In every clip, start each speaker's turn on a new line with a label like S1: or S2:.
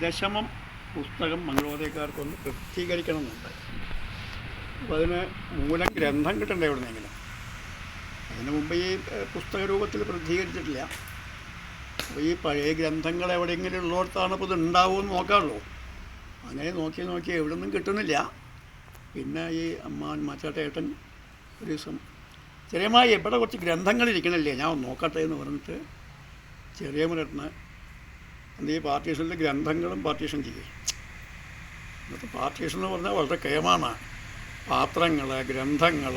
S1: ദശമം പുസ്തകം മംഗളോദയക്കാർക്കൊന്ന് പ്രസിദ്ധീകരിക്കണമെന്നുണ്ട്. അപ്പോൾ അതിന് മൂലം ഗ്രന്ഥം കിട്ടണ്ടേ എവിടെ നിന്നെങ്കിലും അതിന് മുമ്പ് ഈ പുസ്തക രൂപത്തിൽ പ്രസിദ്ധീകരിച്ചിട്ടില്ല. അപ്പോൾ ഈ പഴയ ഗ്രന്ഥങ്ങൾ എവിടെയെങ്കിലും ഉള്ളിടത്താണ് ഇപ്പോൾ ഇത് ഉണ്ടാവുമെന്ന് നോക്കാമല്ലോ അങ്ങനെ നോക്കി നോക്കി എവിടെ നിന്നും കിട്ടുന്നില്ല. പിന്നെ ഈ അമ്മാൻ മാച്ചാട്ടേട്ടൻ ഒരു ദിവസം ചെറിയമായി എവിടെ കുറച്ച് ഗ്രന്ഥങ്ങൾ ഇരിക്കണില്ലേ? ഞാൻ നോക്കട്ടെ എന്ന് പറഞ്ഞിട്ട് ചെറിയ മുരട്ടിന് എന്ത് ഈ പാർട്ടീഷനിൽ ഗ്രന്ഥങ്ങളും പാർട്ടീഷൻ ചെയ്യും. ഇന്നത്തെ പാർട്ടീഷൻ എന്ന് പറഞ്ഞാൽ വളരെ കേമാണ്. പാത്രങ്ങൾ ഗ്രന്ഥങ്ങൾ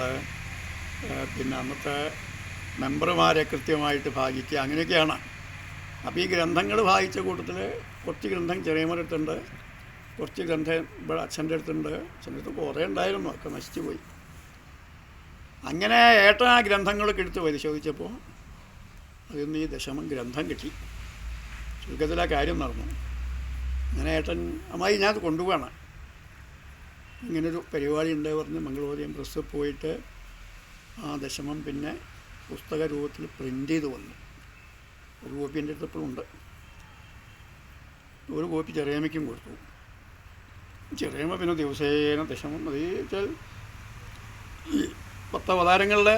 S1: പിന്നെ അന്നത്തെ മെമ്പർമാരെ കൃത്യമായിട്ട് ഭാഗിക്കുക അങ്ങനെയൊക്കെയാണ്. അപ്പോൾ ഈ ഗ്രന്ഥങ്ങൾ വായിച്ച കൂട്ടത്തിൽ കുറച്ച് ഗ്രന്ഥം ചെറിയമ്മയുടെ അടുത്തുണ്ട് കുറച്ച് ഗ്രന്ഥം ഇവിടെ അച്ഛന്റെ അടുത്തുണ്ട് അച്ഛന്റെ അടുത്ത് കുറേ ഉണ്ടായിരുന്നു ഒക്കെ നശിച്ചു പോയി. അങ്ങനെ ഏട്ടൻ ആ ഗ്രന്ഥങ്ങളൊക്കെ എടുത്ത് പരിശോധിച്ചപ്പോൾ അതിൽ നിന്ന് ഈ ദശമം ഗ്രന്ഥം കിട്ടി. ചുരുക്കത്തിൽ ആ കാര്യം നടന്നു. അങ്ങനെ ഏട്ടൻ അമ്മായി ഞാൻ അത് കൊണ്ടുപോവാണ്. ഇങ്ങനൊരു പരിപാടി ഉണ്ട് പറഞ്ഞ് മംഗളോദയം പ്രസ് പോയിട്ട് ആ ദശമം പിന്നെ പുസ്തക രൂപത്തിൽ പ്രിന്റ് ചെയ്ത് വന്നു. ഒരു കോപ്പി എന്റെ അടുത്ത് ഇപ്പോഴും ഉണ്ട്. ഒരു കോപ്പി ചെറിയമ്മയ്ക്കും കൊടുത്തു. ചെറിയമ്മ പിന്നെ ദിവസേന ദശമം അത് വെച്ചാൽ ഈ പത്ത് അവതാരങ്ങളുടെ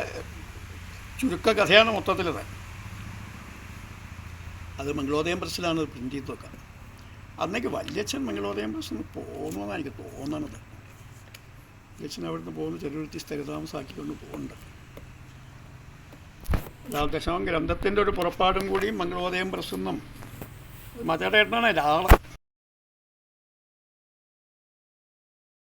S1: ചുരുക്ക കഥയാണ് മൊത്തത്തിലത്. അത് മംഗളോദയം പ്രസ്സിലാണ് അത് പ്രിന്റ് ചെയ്ത് വെക്കുക അന്നേക്ക് വല്യച്ഛൻ മംഗളോദയം പ്രസ്സിൽ നിന്ന് പോകുന്നതെന്നാണ് എനിക്ക് തോന്നണത്. വല്യച്ഛൻ അവിടുന്ന് പോകുന്ന ചെറുത്തി സ്ഥിരതാമസാക്കിക്കൊണ്ട് പോകുന്നുണ്ട് ദശമം ഗ്രന്ഥത്തിന്റെ ഒരു പുറപ്പാടും കൂടി മംഗളോദയം പ്രസ്സെന്നും ഏട്ടനാണ് രാള